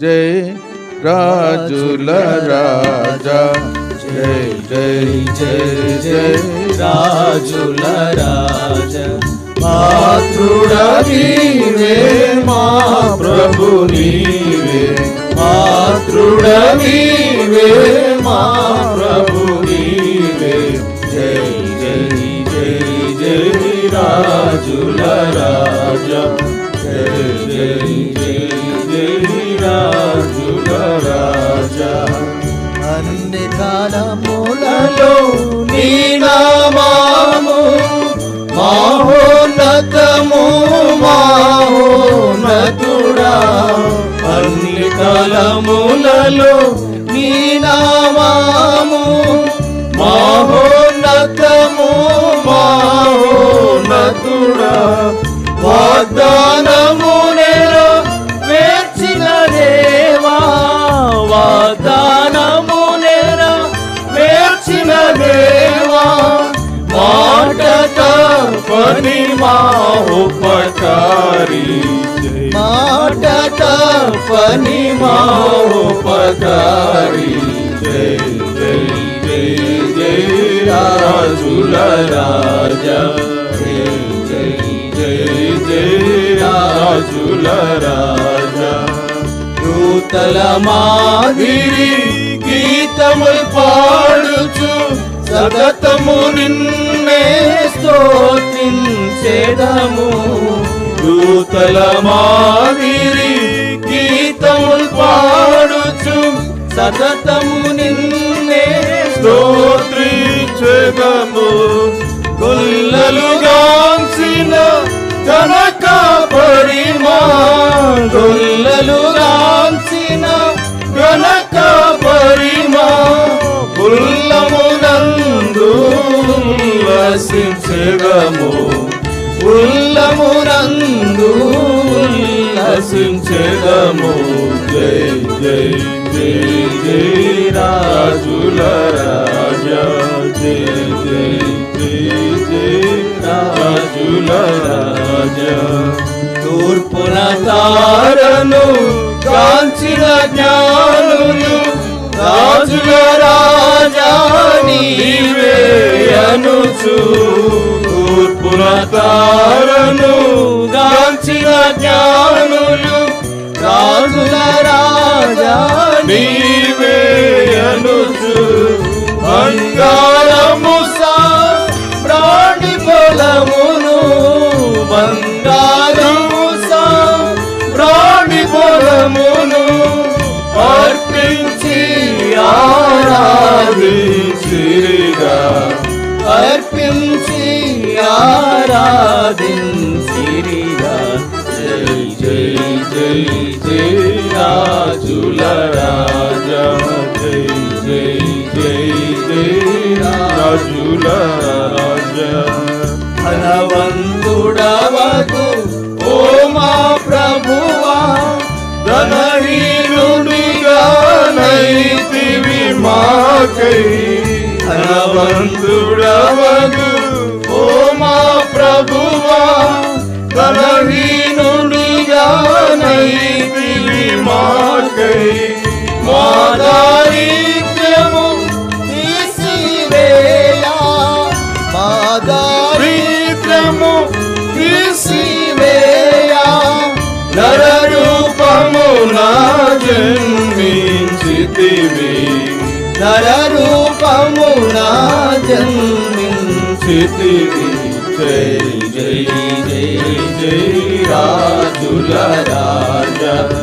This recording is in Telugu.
జై రాజుల రాజా జై జై జై జై రాజుల రాజ మాతృడ నీవే మా ప్రభు నీవే మాతృడ నీవే మా ప్రభు నీవే జై జై జై జై రాజుల రాజ నామములలో నీ నామాము మహోన్నతము మహోన్నతుడా పని మాట పని మా జై జై జై జై రాజుల రాజా జై జై జై జై రాజుల రాజా దూతల మాదిరి గీతముల్ పా సగతము నిన్నే స్తోత్రించేదము దూతల మాదిరి గీతములు పాడుచు సతతము నిన్నే స్తోత్రించేదము. గొల్లలుగాంచిన కనక ఉల్లసించగము ఉల్లమునందు ఉల్లసించగము జై జై జై జై రాజుల రాజా. జై జై జై జై రాజుల రాజా. తూర్పున తారను కాంచిన జ్ఞానులు రాజుల గుణతారను తారను జ్ఞానులు రాజుల రాజా నీవే అనుచు బంగారము ఆరాధించిరిగా జై జై జై జై రాజుల రాజా జై జై జై జై రాజుల రాజా ధనవంతుడవకు ఓ మా ప్రభువా ధనహీనుడిగా నైతివి మాకై. ధనవంతుడవకు ఓ మా ప్రభువా ధనహీనుడిగా నైతివి మాకై మా దారిద్ర్యము తీసివేయా మా దారిద్ర్యము తీసివేయా నర రూపము నా జన్మించితివి. నర రూపము నా జన్మించితివి. జై జై జై జై రాజుల రాజా జై జై జై జై